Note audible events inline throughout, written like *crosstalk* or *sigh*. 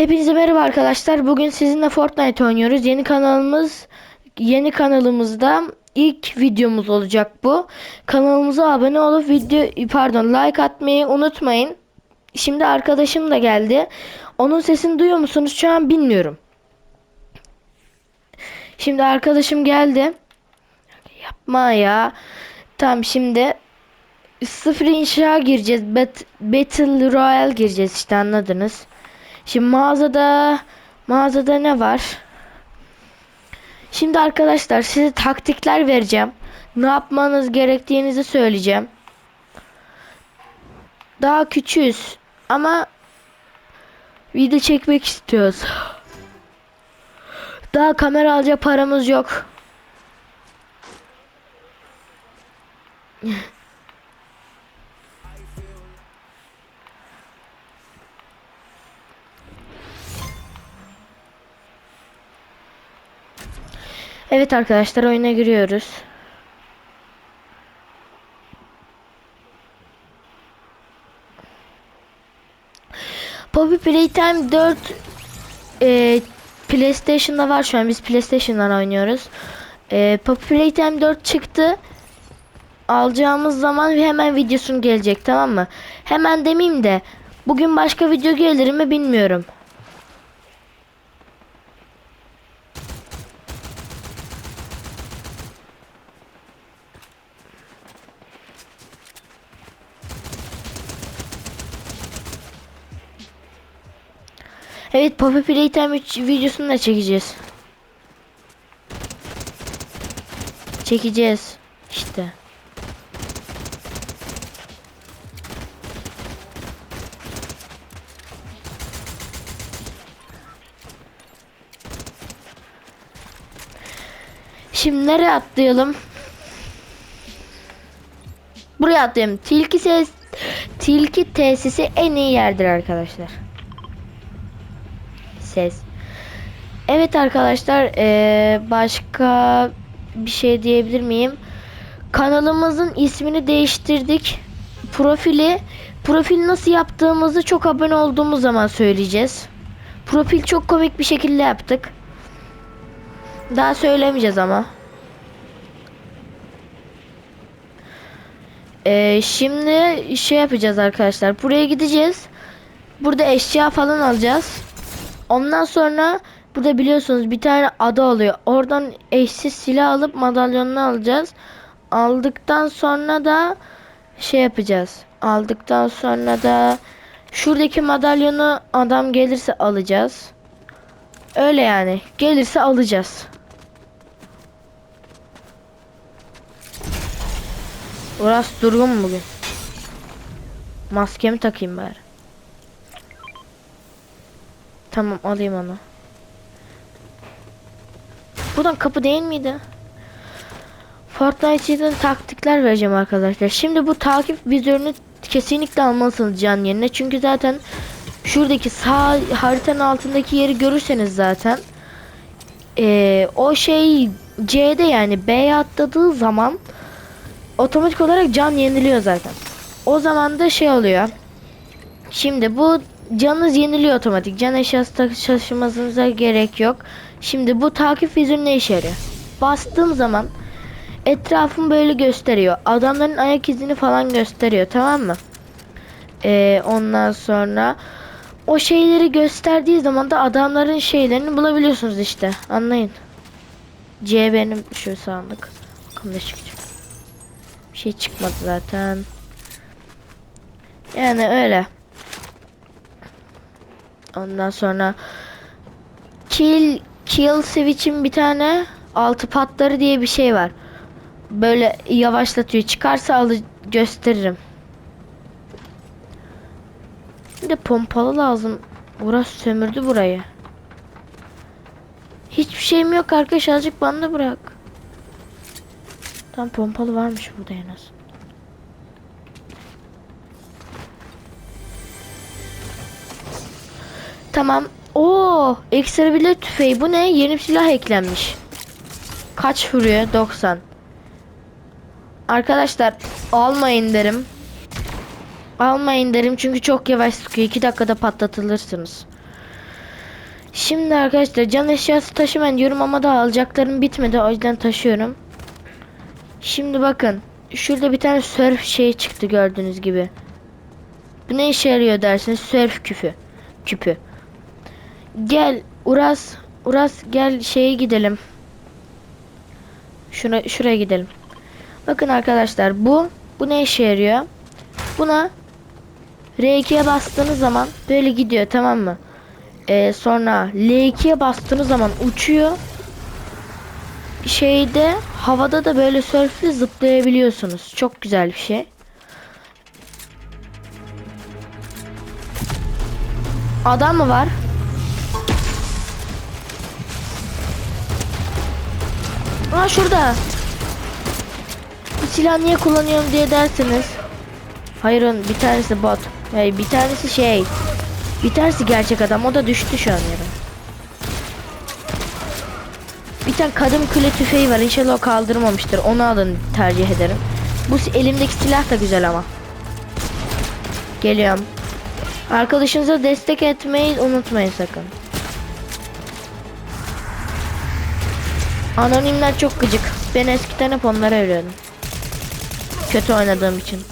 Hepinize merhaba arkadaşlar. Bugün sizinle Fortnite oynuyoruz. Yeni kanalımız yeni kanalımızda ilk videomuz olacak bu. Kanalımıza abone olup video pardon like atmayı unutmayın. Şimdi arkadaşım da geldi. Onun sesini duyuyor musunuz? Şu an bilmiyorum. Şimdi arkadaşım geldi. Yapma ya. Tamam şimdi sıfır inşa gireceğiz. Battle Royale gireceğiz işte anladınız. Şimdi mağazada mağazada ne var? Şimdi arkadaşlar size taktikler vereceğim. Ne yapmanız gerektiğinizi söyleyeceğim. Daha küçüğüz ama video çekmek istiyoruz. Daha kamera alacak paramız yok. *laughs* Evet arkadaşlar oyuna giriyoruz. Poppy Playtime 4 e, PlayStation'da var şu an biz PlayStation'dan oynuyoruz. E, Poppy Playtime 4 çıktı. Alacağımız zaman hemen videosunu gelecek tamam mı? Hemen demeyeyim de bugün başka video gelir mi bilmiyorum. Evet Poppy Playtime 3 videosunu da çekeceğiz. Çekeceğiz. işte. Şimdi nereye atlayalım? Buraya atlayalım. Tilki ses Tilki tesisi en iyi yerdir arkadaşlar ses. Evet arkadaşlar eee, başka bir şey diyebilir miyim? Kanalımızın ismini değiştirdik. Profili profil nasıl yaptığımızı çok abone olduğumuz zaman söyleyeceğiz. Profil çok komik bir şekilde yaptık. Daha söylemeyeceğiz ama. Eee, şimdi şey yapacağız arkadaşlar. Buraya gideceğiz. Burada eşya falan alacağız. Ondan sonra burada biliyorsunuz bir tane ada oluyor. Oradan eşsiz silah alıp madalyonunu alacağız. Aldıktan sonra da şey yapacağız. Aldıktan sonra da şuradaki madalyonu adam gelirse alacağız. Öyle yani. Gelirse alacağız. Orası durgun bugün? Maskemi takayım bari. Tamam alayım onu. Buradan kapı değil miydi? Fortnite'den taktikler vereceğim arkadaşlar. Şimdi bu takip vizörünü kesinlikle almalısınız can yerine. Çünkü zaten şuradaki sağ haritanın altındaki yeri görürseniz zaten ee, o şey C'de yani B'ye atladığı zaman otomatik olarak can yeniliyor zaten. O zaman da şey oluyor. Şimdi bu canınız yeniliyor otomatik. Can eşyası ta- taşımanıza gerek yok. Şimdi bu takip vizörü ne işe yarıyor? Bastığım zaman etrafım böyle gösteriyor. Adamların ayak izini falan gösteriyor tamam mı? Ee, ondan sonra o şeyleri gösterdiği zaman da adamların şeylerini bulabiliyorsunuz işte. Anlayın. C benim şu sandık. Bakalım ne çıkacak. Bir şey çıkmadı zaten. Yani öyle. Ondan sonra kill kill switch'in bir tane altı patları diye bir şey var. Böyle yavaşlatıyor. Çıkarsa alı gösteririm. Bir de pompalı lazım. Burası sömürdü burayı. Hiçbir şeyim yok arkadaş azıcık bana bırak. Tam pompalı varmış burada en az. Tamam. Oo, ekstra bile tüfeği. Bu ne? Yeni bir silah eklenmiş. Kaç vuruyor? 90. Arkadaşlar almayın derim. Almayın derim çünkü çok yavaş sıkıyor. 2 dakikada patlatılırsınız. Şimdi arkadaşlar can eşyası taşımayın diyorum ama daha alacaklarım bitmedi o yüzden taşıyorum. Şimdi bakın şurada bir tane surf şeyi çıktı gördüğünüz gibi. Bu ne işe yarıyor dersiniz? Surf küpü. Küpü. Gel Uras Uras gel şeye gidelim. Şuna şuraya gidelim. Bakın arkadaşlar bu bu ne işe yarıyor? Buna R2'ye bastığınız zaman böyle gidiyor tamam mı? Ee, sonra L2'ye bastığınız zaman uçuyor. Şeyde havada da böyle sörfle zıplayabiliyorsunuz. Çok güzel bir şey. Adam mı var? Aa şurada. Bu silahı niye kullanıyorum diye dersiniz. Hayır onun bir tanesi bot. Hayır bir tanesi şey. Bir tanesi gerçek adam. O da düştü şu an yere. Bir tane kadın kule tüfeği var. İnşallah o kaldırmamıştır. Onu alın tercih ederim. Bu elimdeki silah da güzel ama. Geliyorum. Arkadaşınıza destek etmeyi unutmayın sakın. Anonimler çok gıcık. Ben eskiden hep onlara ölüyordum. Kötü oynadığım için.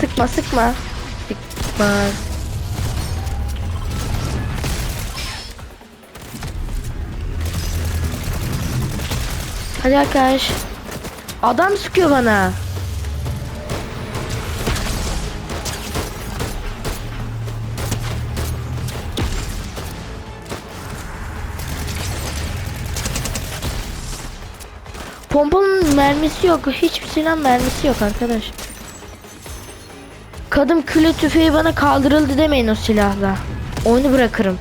Sıkma sıkma. Sıkma. Hadi arkadaş. Adam sıkıyor bana. Pompalının mermisi yok. Hiçbir silah mermisi yok arkadaş. Kadın küle tüfeği bana kaldırıldı demeyin o silahla. Oyunu bırakırım.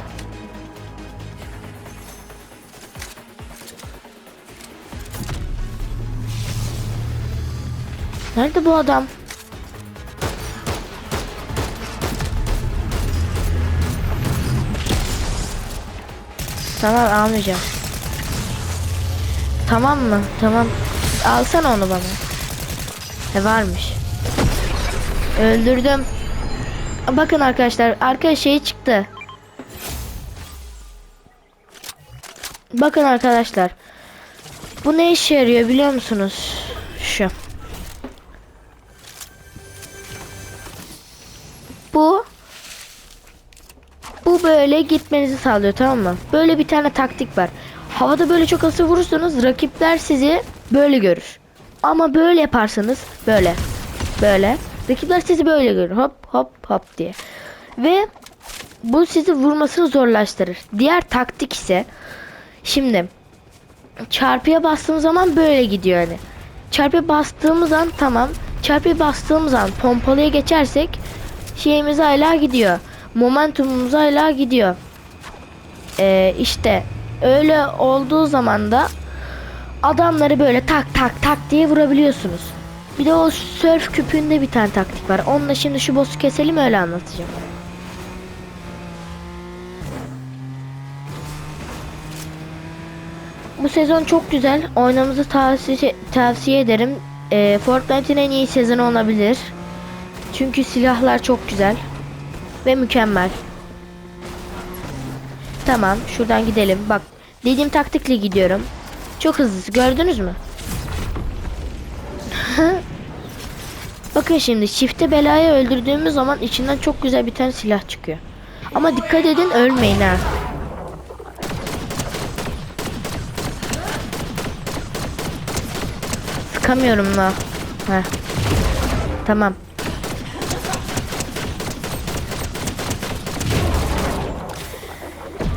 Nerede bu adam? Tamam almayacağım. Tamam mı? Tamam. Alsana onu bana. He varmış. Öldürdüm. Bakın arkadaşlar arka şey çıktı. Bakın arkadaşlar. Bu ne işe yarıyor biliyor musunuz? Şu. Bu bu böyle gitmenizi sağlıyor tamam mı? Böyle bir tane taktik var. Havada böyle çok hızlı vurursanız rakipler sizi böyle görür. Ama böyle yaparsanız böyle böyle rakipler sizi böyle görür. Hop hop hop diye. Ve bu sizi vurmasını zorlaştırır. Diğer taktik ise şimdi çarpıya bastığım zaman böyle gidiyor hani. Çarpıya bastığımız an tamam. Çarpıya bastığımız an pompalıya geçersek şeyimiz hala gidiyor. Momentumumuz hala gidiyor. Ee, işte öyle olduğu zaman da adamları böyle tak tak tak diye vurabiliyorsunuz. Bir de o surf küpünde bir tane taktik var. Onunla şimdi şu boss'u keselim öyle anlatacağım. Bu sezon çok güzel. Oynamamızı tavsiye, tavsiye ederim. Ee, Fortnite'in en iyi sezonu olabilir. Çünkü silahlar çok güzel. Ve mükemmel. Tamam şuradan gidelim. Bak dediğim taktikle gidiyorum. Çok hızlı gördünüz mü? *laughs* Bakın şimdi çifte belayı öldürdüğümüz zaman içinden çok güzel bir tane silah çıkıyor. Ama dikkat edin ölmeyin ha. Sıkamıyorum la. Heh. Tamam.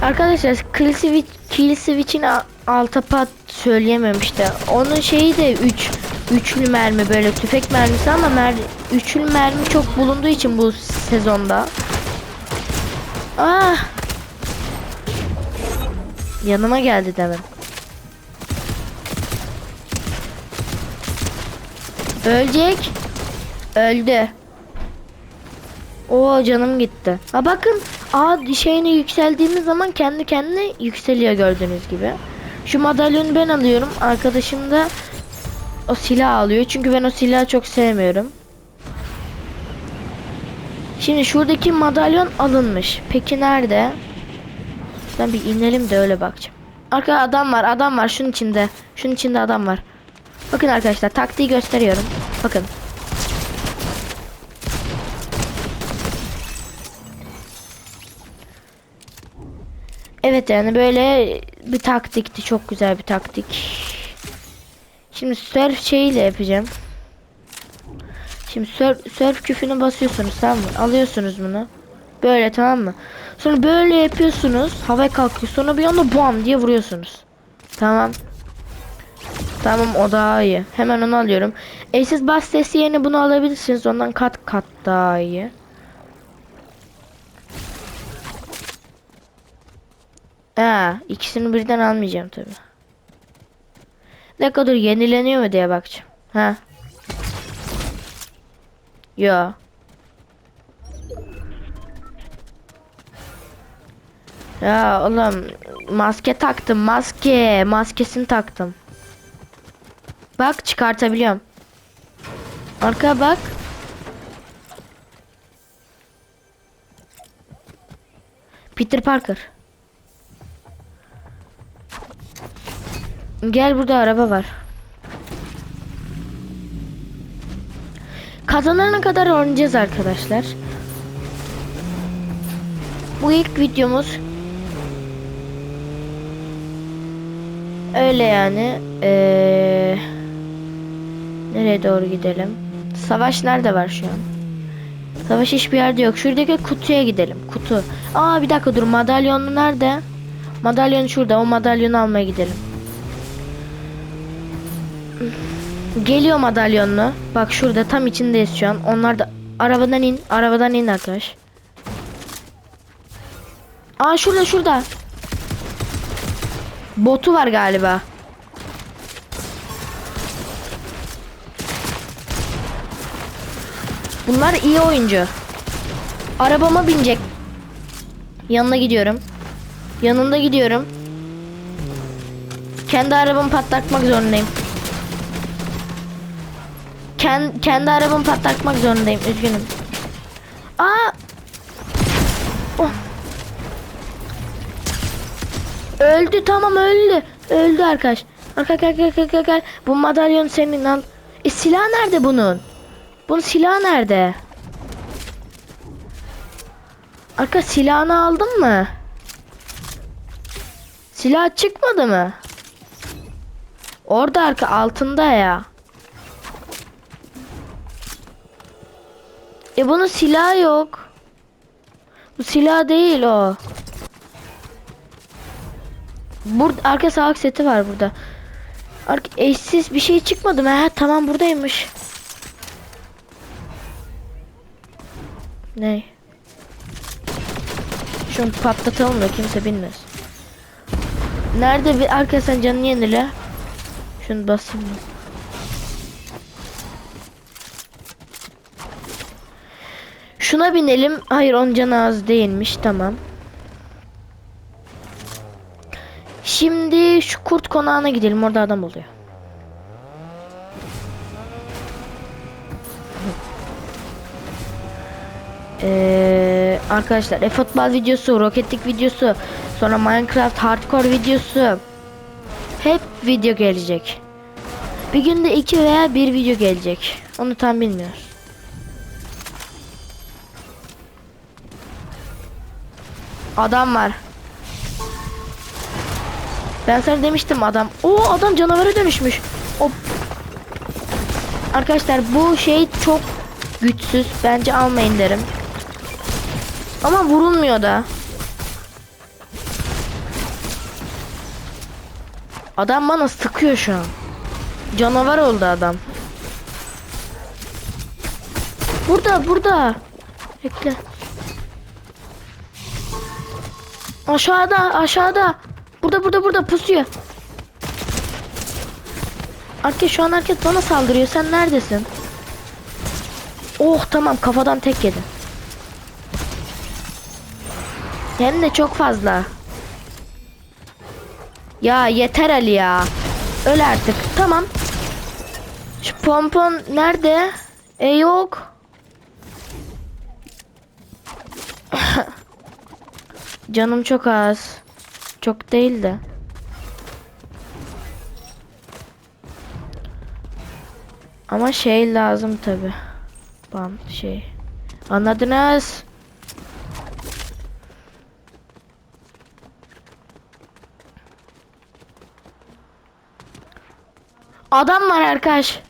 Arkadaşlar kill switch, kill switch'in a- alta pat söyleyememişti. Onun şeyi de 3 üçlü mermi böyle tüfek mermisi ama mer üçlü mermi çok bulunduğu için bu sezonda. Ah! Yanıma geldi demin. Ölecek. Öldü. Oo canım gitti. Ha bakın A şeyine yükseldiğimiz zaman kendi kendine yükseliyor gördüğünüz gibi. Şu madalyonu ben alıyorum. Arkadaşım da o silah alıyor. Çünkü ben o silahı çok sevmiyorum. Şimdi şuradaki madalyon alınmış. Peki nerede? Ben bir inelim de öyle bakacağım. Arkada adam var, adam var şunun içinde. Şunun içinde adam var. Bakın arkadaşlar taktiği gösteriyorum. Bakın. Evet yani böyle bir taktikti. Çok güzel bir taktik. Şimdi surf şeyiyle yapacağım. Şimdi surf, surf küfünü basıyorsunuz tamam mı? Alıyorsunuz bunu. Böyle tamam mı? Sonra böyle yapıyorsunuz. Havaya kalkıyor. Sonra bir anda bam diye vuruyorsunuz. Tamam. Tamam o daha iyi. Hemen onu alıyorum. Eşsiz bas sesi yerine bunu alabilirsiniz. Ondan kat kat daha iyi. Ha, ikisini birden almayacağım tabi. Ne kadar yenileniyor mu diye bakacağım. Ha. Yo. Ya oğlum maske taktım maske maskesini taktım. Bak çıkartabiliyorum. Arka bak. Peter Parker. Gel burada araba var. Kazanana kadar oynayacağız arkadaşlar. Bu ilk videomuz. Öyle yani. Ee, nereye doğru gidelim? Savaş nerede var şu an? Savaş hiçbir yerde yok. Şuradaki kutuya gidelim. Kutu. Aa bir dakika dur. Madalyonu nerede? Madalyon şurada. O madalyonu almaya gidelim. Geliyor madalyonlu. Bak şurada tam içindeyiz şu an. Onlar da arabadan in. Arabadan in arkadaş. Aa şurada şurada. Botu var galiba. Bunlar iyi oyuncu. Arabama binecek. Yanına gidiyorum. Yanında gidiyorum. Kendi arabamı patlatmak zorundayım. Kendi, kendi arabamı patlatmak zorundayım. Üzgünüm. Aa! Oh. Öldü tamam öldü. Öldü arkadaş. Arka gel gel gel gel. Bu madalyon senin al. E silah nerede bunun? Bunun silahı nerede? Arka silahını aldın mı? Silah çıkmadı mı? Orada arka altında ya. E bunun silahı yok. Bu silah değil o. Burada arka sağlık seti var burada. Arka eşsiz bir şey çıkmadı mı? Ha tamam buradaymış. Ne? Şunu patlatalım da kimse bilmez. Nerede bir arka sen canını yenile. Şunu basayım mı? Şuna binelim. Hayır onun canı az değilmiş. Tamam. Şimdi şu kurt konağına gidelim. Orada adam oluyor. Ee, arkadaşlar e-futbol videosu, roketlik videosu, sonra Minecraft hardcore videosu hep video gelecek. Bir günde iki veya bir video gelecek. Onu tam bilmiyoruz. Adam var. Ben sana demiştim adam. O adam canavara dönüşmüş. O Arkadaşlar bu şey çok güçsüz. Bence almayın derim. Ama vurulmuyor da. Adam bana sıkıyor şu an. Canavar oldu adam. Burada burada. Bekle. Aşağıda aşağıda. Burada burada burada pusuyor. Herkes şu an herkes bana saldırıyor. Sen neredesin? Oh tamam kafadan tek yedi. Hem de çok fazla. Ya yeter Ali ya. Öl artık. Tamam. Şu pompon nerede? E yok. Canım çok az. Çok değil de. Ama şey lazım tabi. Bam şey. Anladınız? Adam var arkadaş.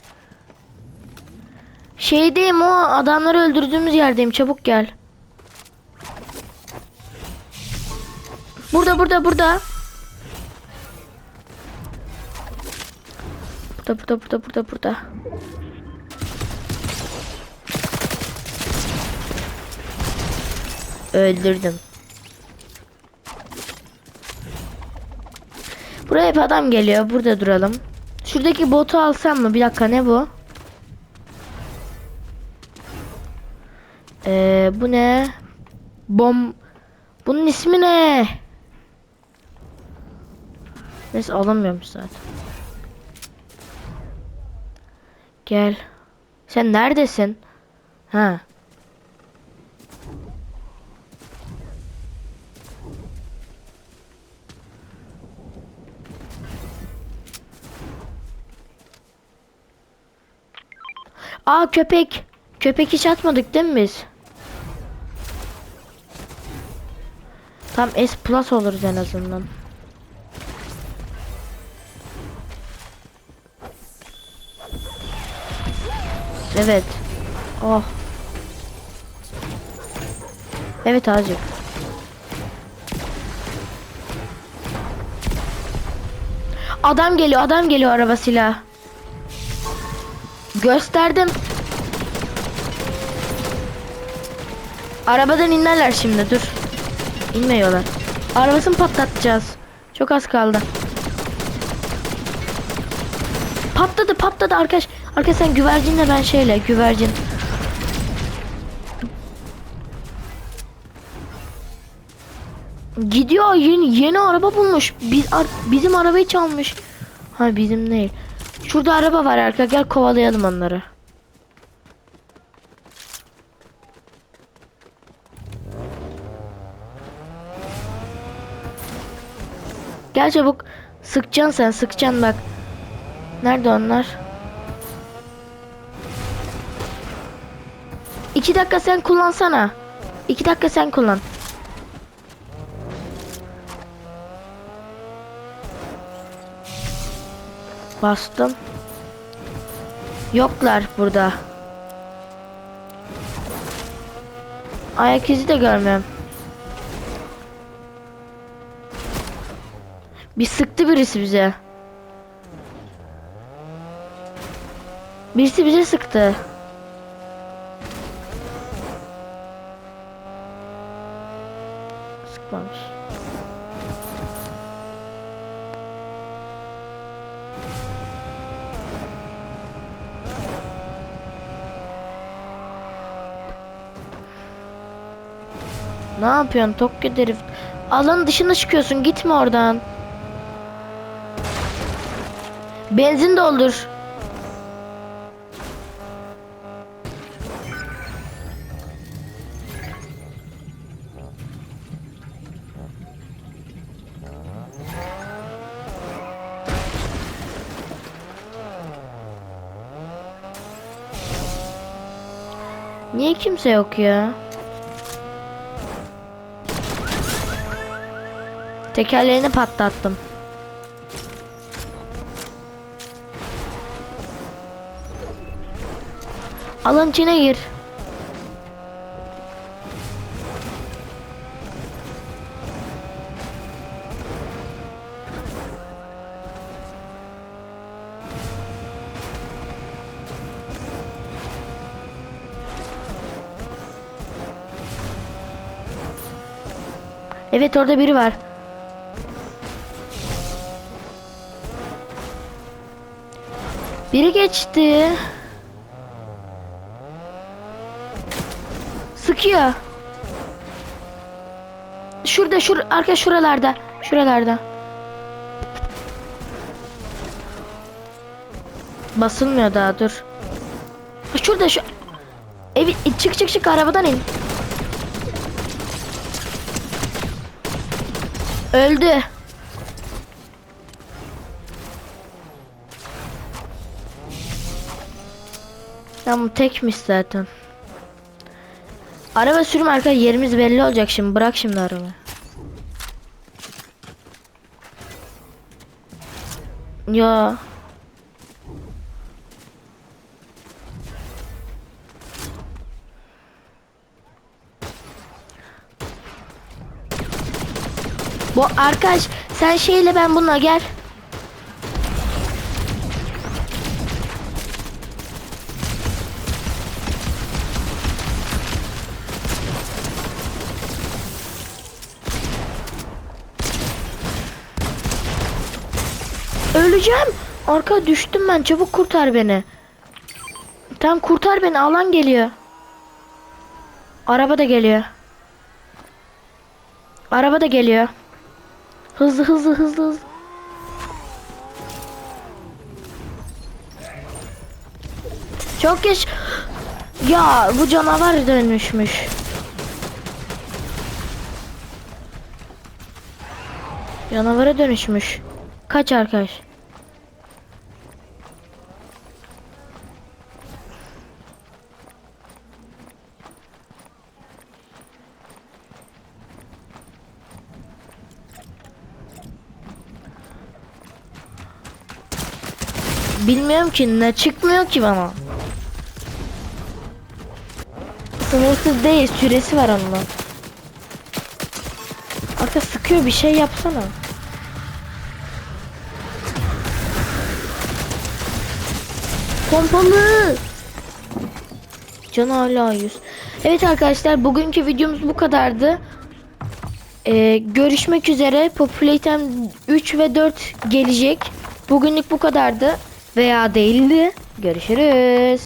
Şeydeyim o adamları öldürdüğümüz yerdeyim. Çabuk gel. Burada burada burada. Burada burada burada burada burada. Öldürdüm. Buraya hep adam geliyor. Burada duralım. Şuradaki botu alsam mı? Bir dakika ne bu? Ee, bu ne? Bom. Bunun ismi ne? Neyse alamıyormuş zaten. Gel. Sen neredesin? Ha. Aa köpek. Köpek hiç atmadık değil mi biz? Tam S plus oluruz en azından. Evet. Oh. Evet azıcık. Adam geliyor, adam geliyor arabasıyla. Gösterdim. Arabadan inerler şimdi dur. İnmiyorlar. Arabasını patlatacağız. Çok az kaldı. Patladı patladı arkadaş. Arkadaş sen güvercinle ben şeyle güvercin. Gidiyor yeni yeni araba bulmuş. Biz ar- bizim arabayı çalmış. Ha bizim değil. Şurada araba var arka gel kovalayalım onları. Gel çabuk. Sıkacaksın sen sıkacaksın bak. Nerede onlar? İki dakika sen kullansana. İki dakika sen kullan. Bastım. Yoklar burada. Ayak izi de görmüyorum. Bir sıktı birisi bize. Birisi bize sıktı. Sıkmamış. Ne yapıyorsun Tokyo herif? Alanın dışına çıkıyorsun gitme oradan. Benzin doldur. Niye kimse yok ya? Tekerlerini patlattım. Alın içine gir. Evet orada biri var. Biri geçti. Sıkıyor. Şurada şur arka şuralarda. Şuralarda. Basılmıyor daha dur. Şurada şu Evi çık çık çık arabadan in. Öldü. Tamam tekmiş zaten. Araba sürüm arkadaşlar yerimiz belli olacak şimdi. Bırak şimdi araba. Ya. Bu arkadaş sen şeyle ben bununla gel. Öleceğim. Arka düştüm ben. Çabuk kurtar beni. Tamam kurtar beni. Alan geliyor. Araba da geliyor. Araba da geliyor. Hızlı hızlı hızlı hızlı. Çok geç. Ya bu canavar dönüşmüş. Canavara dönüşmüş. Kaç arkadaş? Bilmiyorum ki ne çıkmıyor ki bana. Sınırsız değil süresi var onun. Arka sıkıyor bir şey yapsana. Pompalı. Can hala 100. Evet arkadaşlar bugünkü videomuz bu kadardı. Ee, görüşmek üzere. Populatem 3 ve 4 gelecek. Bugünlük bu kadardı. Veya değildi. Görüşürüz.